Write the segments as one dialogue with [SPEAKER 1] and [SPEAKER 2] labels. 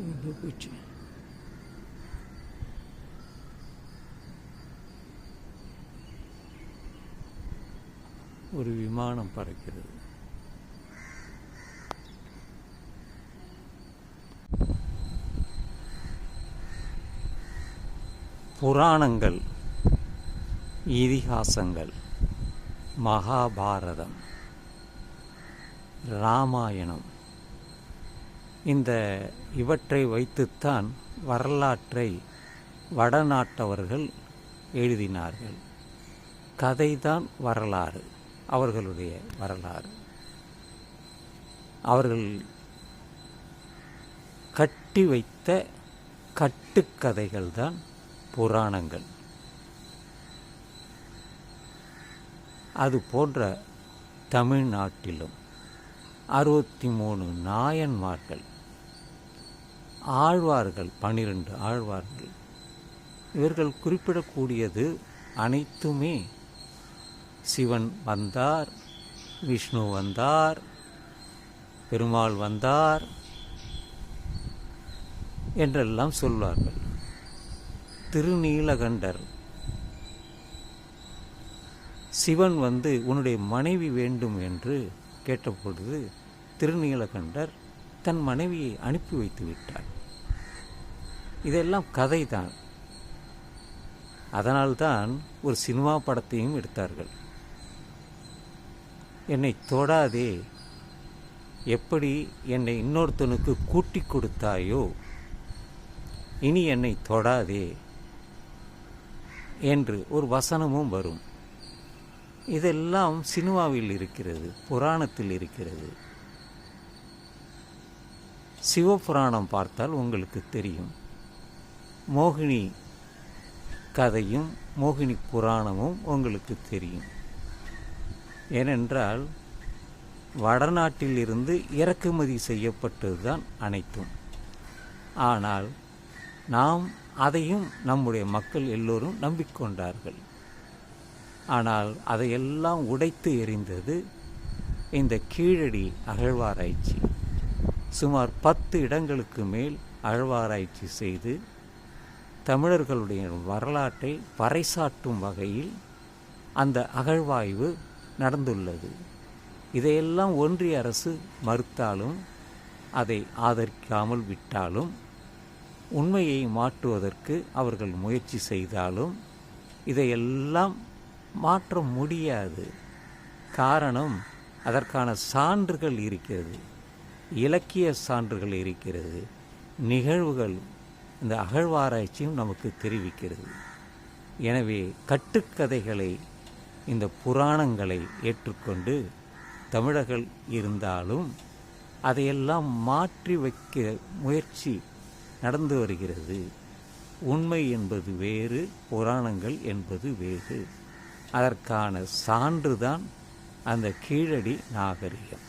[SPEAKER 1] எங்கே போச்சு ஒரு விமானம் பறக்கிறது. புராணங்கள் இதிகாசங்கள் மகாபாரதம் ராமாயணம். இந்த இவற்றை வைத்துத்தான் வரலாற்றை வடநாட்டவர்கள் எழுதினார்கள். கதைதான் வரலாறு அவர்களுடைய வரலாறு. அவர்கள் கட்டி வைத்த கட்டுக்கதைகள் தான் புராணங்கள். அது போன்ற தமிழ்நாட்டிலும் அறுபத்தி மூணு நாயன்மார்கள் ஆழ்வார்கள் பனிரெண்டு ஆழ்வார்கள். இவர்கள் குறிப்பிடக்கூடியது அனைத்துமே சிவன் வந்தார் விஷ்ணு வந்தார் பெருமாள் வந்தார் என்றெல்லாம் சொல்வார்கள். திருநீலகண்டர் சிவன் வந்து உன்னுடைய மனைவி வேண்டும் என்று கேட்டபொழுது திருநீலகண்டர் தன் மனைவியை அனுப்பி வைத்து விட்டாள். இதெல்லாம் கதைதான். அதனால்தான் ஒரு சினிமா படத்தையும் எடுத்தார்கள். என்னை தொடாதே. எப்படி என்னை இன்னொருத்தனுக்கு கூட்டி கொடுத்தாயோ இனி என்னை தொடாதே என்று ஒரு வசனமும் வரும். இதெல்லாம் சினிமாவில் இருக்கிறது புராணத்தில் இருக்கிறது. சிவபுராணம் பார்த்தால் உங்களுக்கு தெரியும். மோகினி கதையும் மோகினி புராணமும் உங்களுக்கு தெரியும். ஏனென்றால் வடநாட்டிலிருந்து இறக்குமதி செய்யப்பட்டதுதான் அனைத்தும். ஆனால் நாம் அதையும் நம்முடைய மக்கள் எல்லோரும் நம்பிக்கொண்டார்கள். ஆனால் அதையெல்லாம் உடைத்து எறிந்தது இந்த கீழடி அகழ்வாராய்ச்சி. சுமார் பத்து இடங்களுக்கு மேல் அழ்வாராய்ச்சி செய்து தமிழர்களுடைய வரலாற்றை பறைசாற்றும் வகையில் அந்த அகழ்வாய்வு நடந்துள்ளது. இதையெல்லாம் ஒன்றிய அரசு மறுத்தாலும் அதை ஆதரிக்காமல் விட்டாலும் உண்மையை மாற்றுவதற்கு அவர்கள் முயற்சி செய்தாலும் இதையெல்லாம் மாற்ற முடியாது. காரணம் அதற்கான சான்றுகள் இருக்கிறது. இலக்கிய சான்றுகள் இருக்கிறது. நிகழ்வுகள் இந்த அகழ்வாராய்ச்சியும் நமக்கு தெரிவிக்கிறது. எனவே கட்டுக்கதைகளை இந்த புராணங்களை ஏற்றுக்கொண்டு தமிழர்கள் இருந்தாலும் அதையெல்லாம் மாற்றி வைக்க முயற்சி நடந்து வருகிறது. உண்மை என்பது வேறு புராணங்கள் என்பது வேறு. அதற்கான சான்றுதான் அந்த கீழடி நாகரிகம்.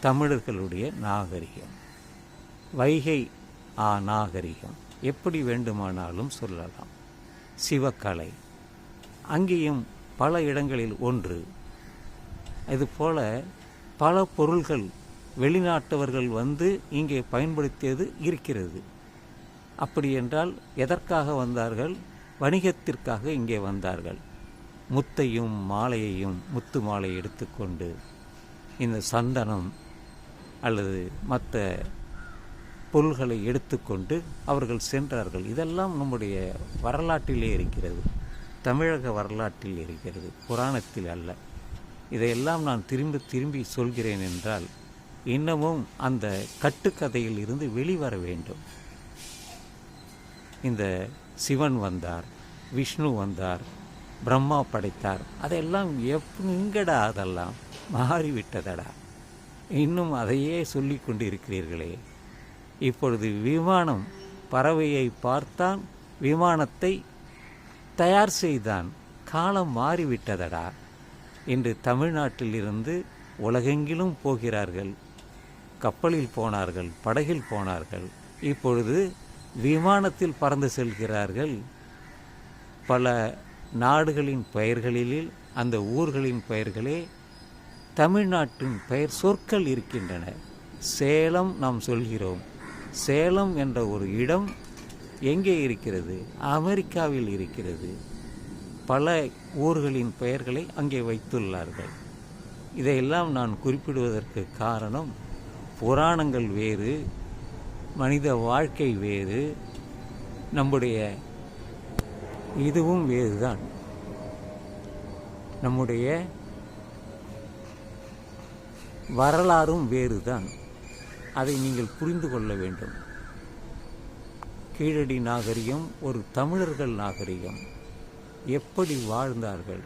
[SPEAKER 1] தமிழர்களுடைய நாகரிகம். வைகை ஆ நாகரிகம். எப்படி வேண்டுமானாலும் சொல்லலாம். சிவக்கலை. அங்கேயும் பல இடங்களில் ஒன்று. இதுபோல பல பொருள்கள் வெளிநாட்டவர்கள் வந்து இங்கே பயன்படுத்தியது இருக்கிறது. அப்படி என்றால் எதற்காக வந்தார்கள்? வணிகத்திற்காக இங்கே வந்தார்கள். முத்தையும் மாலையையும் முத்து மாலை எடுத்துக்கொண்டு இந்த சந்தனம் அல்லது மற்ற பொருள்களை எடுத்துக்கொண்டு அவர்கள் சென்றார்கள். இதெல்லாம் நம்முடைய வரலாற்றிலே இருக்கிறது. தமிழக வரலாற்றில் இருக்கிறது. புராணத்தில் அல்ல. இதையெல்லாம் நான் திரும்ப திரும்பி சொல்கிறேன் என்றால் இன்னமும் அந்த கட்டுக்கதையில் இருந்து வெளிவர வேண்டும். இந்த சிவன் வந்தார் விஷ்ணு வந்தார் பிரம்மா படைத்தார். அதெல்லாம் எங்கடா அதெல்லாம்? மாறிவிட்டதடா? இன்னும் அதையே சொல்லி கொண்டு இருக்கிறீர்களே இப்பொழுது விமானம் பறவையை பார்த்தான் விமானத்தை தயார் செய்தான். காலம் மாறிவிட்டதடா இன்று தமிழ்நாட்டிலிருந்து உலகெங்கிலும் போகிறார்கள். கப்பலில் போனார்கள் படகில் போனார்கள். இப்பொழுது விமானத்தில் பறந்து செல்கிறார்கள். பல நாடுகளின் பெயர்களில் அந்த ஊர்களின் பெயர்களே தமிழ்நாட்டின் பெயர் சொற்கள் இருக்கின்றன. சேலம் நாம் சொல்கிறோம். சேலம் என்ற ஒரு இடம் எங்கே இருக்கிறது? அமெரிக்காவில் இருக்கிறது. பல ஊர்களின் பெயர்களை அங்கே வைத்துள்ளார்கள். இதையெல்லாம் நான் குறிப்பிடுவதற்கு காரணம் புராணங்கள் வேறு மனித வாழ்க்கை வேறு நம்முடைய இதுவும் வேறுதான். நம்முடைய வரலாறும் வேறுதான். அதை நீங்கள் புரிந்து கொள்ள வேண்டும். கீழடி நாகரிகம் ஒரு தமிழர்கள் நாகரிகம். எப்படி வாழ்ந்தார்கள்?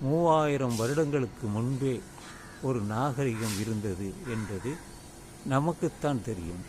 [SPEAKER 1] மூவாயிரம் வருடங்களுக்கு முன்பே ஒரு நாகரிகம் இருந்தது என்பது நமக்குத்தான் தெரியும்.